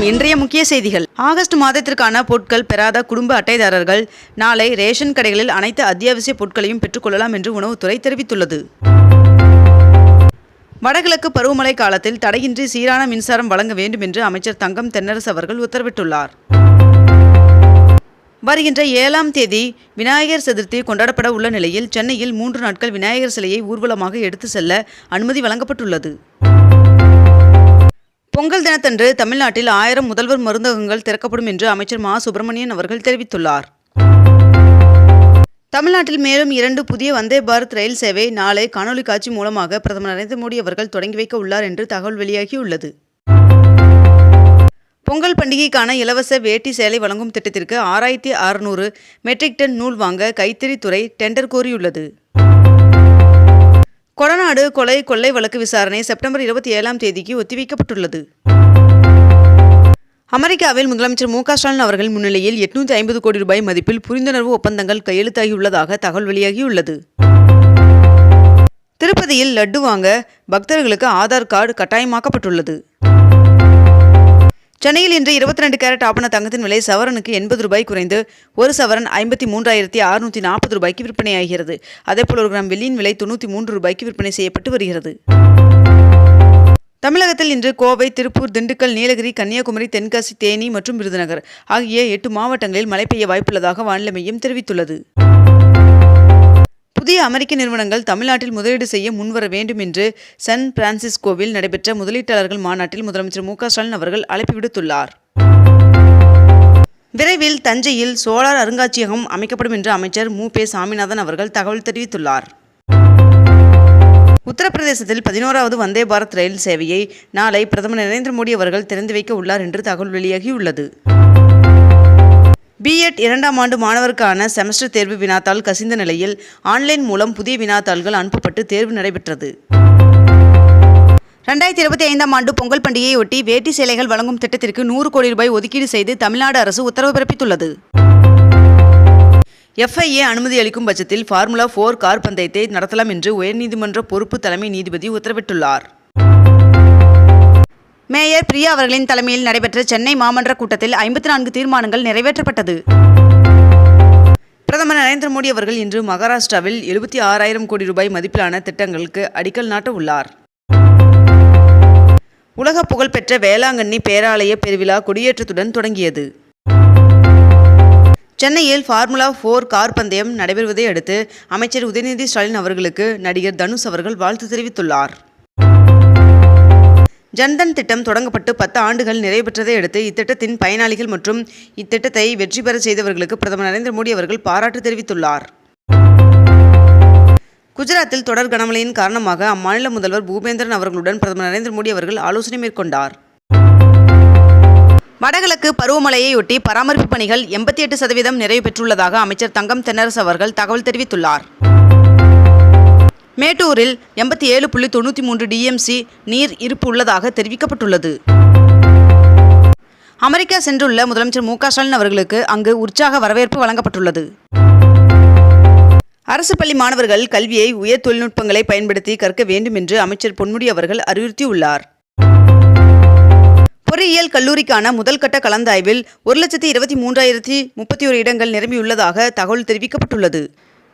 வணக்கம் இன்றைய முக்கிய செய்திகள். ஆகஸ்ட் மாதத்திற்கான பொருட்கள் பெறாத குடும்ப அட்டைதாரர்கள் நாளை ரேஷன் கடைகளில் அனைத்து அத்தியாவசிய பொருட்களையும் பெற்றுக்கொள்ளலாம் என்று உணவுத்துறை தெரிவித்துள்ளது. வடகிழக்கு பருவமழை காலத்தில் தடையின்றி சீரான மின்சாரம் வழங்க வேண்டும் என்று அமைச்சர் தங்கம் தென்னரசு அவர்கள் உத்தரவிட்டுள்ளார். வருகின்ற ஏழாம் தேதி விநாயகர் சதுர்த்தி கொண்டாடப்பட உள்ள நிலையில் சென்னையில் மூன்று நாட்கள் விநாயகர் சிலையை ஊர்வலமாக எடுத்து செல்ல அனுமதி வழங்கப்பட்டுள்ளது. பொங்கல் தினத்தன்று தமிழ்நாட்டில் ஆயிரம் முதல்வர் மருந்தகங்கள் திறக்கப்படும் என்று அமைச்சர் மா. சுப்பிரமணியன் அவர்கள் தெரிவித்துள்ளார். தமிழ்நாட்டில் மேலும் இரண்டு புதிய வந்தே பாரத் ரயில் சேவை நாளை காணொலி காட்சி மூலமாக பிரதமர் நரேந்திர மோடி அவர்கள் தொடங்கி வைக்க உள்ளார் என்று தகவல் வெளியாகியுள்ளது. பொங்கல் பண்டிகைக்கான இலவச வேட்டி சேலை வழங்கும் திட்டத்திற்கு ஆறாயிரத்தி அறுநூறு மெட்ரிக் டன் நூல் வாங்க கைத்தறித்துறை டெண்டர் கோரியுள்ளது. கொடநாடு கொலை கொள்ளை வழக்கு விசாரணை செப்டம்பர் இருபத்தி ஏழாம் தேதிக்கு ஒத்திவைக்கப்பட்டுள்ளது. அமெரிக்காவில் முதலமைச்சர் மு க ஸ்டாலின் அவர்கள் முன்னிலையில் எட்நூற்றி ஐம்பது கோடி ரூபாய் மதிப்பில் புரிந்துணர்வு ஒப்பந்தங்கள் கையெழுத்தாகியுள்ளதாக தகவல் வெளியாகியுள்ளது திருப்பதியில் லட்டு வாங்க பக்தர்களுக்கு ஆதார் கார்டு கட்டாயமாக்கப்பட்டுள்ளது. சென்னையில் இன்று இருபத்தி ரெண்டு கேரட் ஆபண தங்கத்தின் விலை சவரனுக்கு எண்பது ரூபாய் குறைந்து ஒரு சவரன் ஐம்பத்தி மூன்றாயிரத்தி அறுநூற்றி நாற்பது ரூபாய்க்கு விற்பனையாகிறது. அதேபோல் ஒரு கிராம் வெள்ளியின் விலை தொண்ணூற்றி மூன்று ரூபாய்க்கு விற்பனை செய்யப்பட்டு வருகிறது. தமிழகத்தில் இன்று கோவை திருப்பூர் திண்டுக்கல் நீலகிரி கன்னியாகுமரி தென்காசி தேனி மற்றும் விருதுநகர் ஆகிய எட்டு மாவட்டங்களில் மழை பெய்ய வாய்ப்புள்ளதாக வானிலை மையம் தெரிவித்துள்ளது. புதிய அமெரிக்க நிறுவனங்கள் தமிழ்நாட்டில் முதலீடு செய்ய முன்வர வேண்டும் என்று சன் பிரான்சிஸ்கோவில் நடைபெற்ற முதலீட்டாளர்கள் மாநாட்டில் முதலமைச்சர் மு ஸ்டாலின் அவர்கள் அழைப்பு விடுத்துள்ளார். விரைவில் தஞ்சையில் சோலார் அருங்காட்சியகம் அமைக்கப்படும் என்று அமைச்சர் மு பே சாமிநாதன் அவர்கள் தகவல் தெரிவித்துள்ளார். உத்தரப்பிரதேசத்தில் பதினோராவது வந்தே பாரத் ரயில் சேவையை நாளை பிரதமர் நரேந்திர மோடி அவர்கள் திறந்து வைக்க உள்ளார் என்று தகவல் வெளியாகியுள்ளது. பிஎட் இரண்டாம் ஆண்டு மாணவருக்கான செமஸ்டர் தேர்வு வினாத்தாள் கசிந்த நிலையில் ஆன்லைன் மூலம் புதிய வினாத்தாள்கள் அனுப்பப்பட்டு தேர்வு நடைபெற்றது. ரெண்டாயிரத்தி இருபத்தி ஐந்தாம் ஆண்டு பொங்கல் பண்டிகையொட்டி வேட்டி சேலைகள் வழங்கும் திட்டத்திற்கு நூறு கோடி ரூபாய் ஒதுக்கீடு செய்து தமிழ்நாடு அரசு உத்தரவு பிறப்பித்துள்ளது. எஃப்ஐஏ அனுமதி அளிக்கும் பட்சத்தில் ஃபார்முலா ஃபோர் கார் பந்தயத்தை நடத்தலாம் என்று உயர்நீதிமன்ற பொறுப்பு தலைமை நீதிபதி உத்தரவிட்டுள்ளார். மேயர் பிரியா அவர்களின் தலைமையில் நடைபெற்ற சென்னை மாமன்ற கூட்டத்தில் ஐம்பத்தி நான்கு தீர்மானங்கள் நிறைவேற்றப்பட்டது. பிரதமர் நரேந்திர மோடி அவர்கள் இன்று மகாராஷ்டிராவில் எழுபத்தி ஆறாயிரம் கோடி ரூபாய் மதிப்பிலான திட்டங்களுக்கு அடிக்கல் நாட்ட உள்ளார். உலக புகழ்பெற்ற வேளாங்கண்ணி பேராலய பெருவிழா கொடியேற்றத்துடன் தொடங்கியது. சென்னையில் ஃபார்முலா ஃபோர் கார் பந்தயம் நடைபெறுவதை அடுத்து அமைச்சர் உதயநிதி ஸ்டாலின் அவர்களுக்கு நடிகர் தனுஷ் அவர்கள் வாழ்த்து தெரிவித்துள்ளார். ஜன்தன் திட்டம் தொடங்கப்பட்டு பத்து ஆண்டுகள் நிறைவேற்றதை அடுத்து இத்திட்டத்தின் பயனாளிகள் மற்றும் இத்திட்டத்தை வெற்றி பெற செய்தவர்களுக்கு பிரதமர் நரேந்திர மோடி அவர்கள் பாராட்டு தெரிவித்துள்ளார். குஜராத்தில் தொடர் கனமழையின் காரணமாக அம்மாநில முதல்வர் பூபேந்திரன் அவர்களுடன் பிரதமர் நரேந்திர மோடி அவர்கள் ஆலோசனை மேற்கொண்டார். வடகிழக்கு பருவமழையையொட்டி பராமரிப்பு பணிகள் எண்பத்தி எட்டு சதவீதம் நிறைவு பெற்றுள்ளதாக அமைச்சர் தங்கம் தென்னரசு அவர்கள் தகவல் தெரிவித்துள்ளார். மேட்டூரில் எண்பத்தி ஏழு புள்ளி தொண்ணூற்றி மூன்று டிஎம்சி நீர் இருப்பு உள்ளதாக தெரிவிக்கப்பட்டுள்ளது. அமெரிக்கா சென்றுள்ள முதலமைச்சர் மு ஸ்டாலின் அவர்களுக்கு அங்கு உற்சாக வரவேற்பு வழங்கப்பட்டுள்ளது. அரசு பள்ளி மாணவர்கள் கல்வியை உயர் தொழில்நுட்பங்களை பயன்படுத்தி கற்க வேண்டும் என்று அமைச்சர் பொன்முடி அவர்கள் அறிவுறுத்தியுள்ளார். பொறியியல் கல்லூரிக்கான முதல் கட்ட கலந்தாய்வில் ஒரு லட்சத்தி இருபத்தி மூன்றாயிரத்தி முப்பத்தி ஒரு இடங்கள் நிரம்பியுள்ளதாக தகவல் தெரிவிக்கப்பட்டுள்ளது.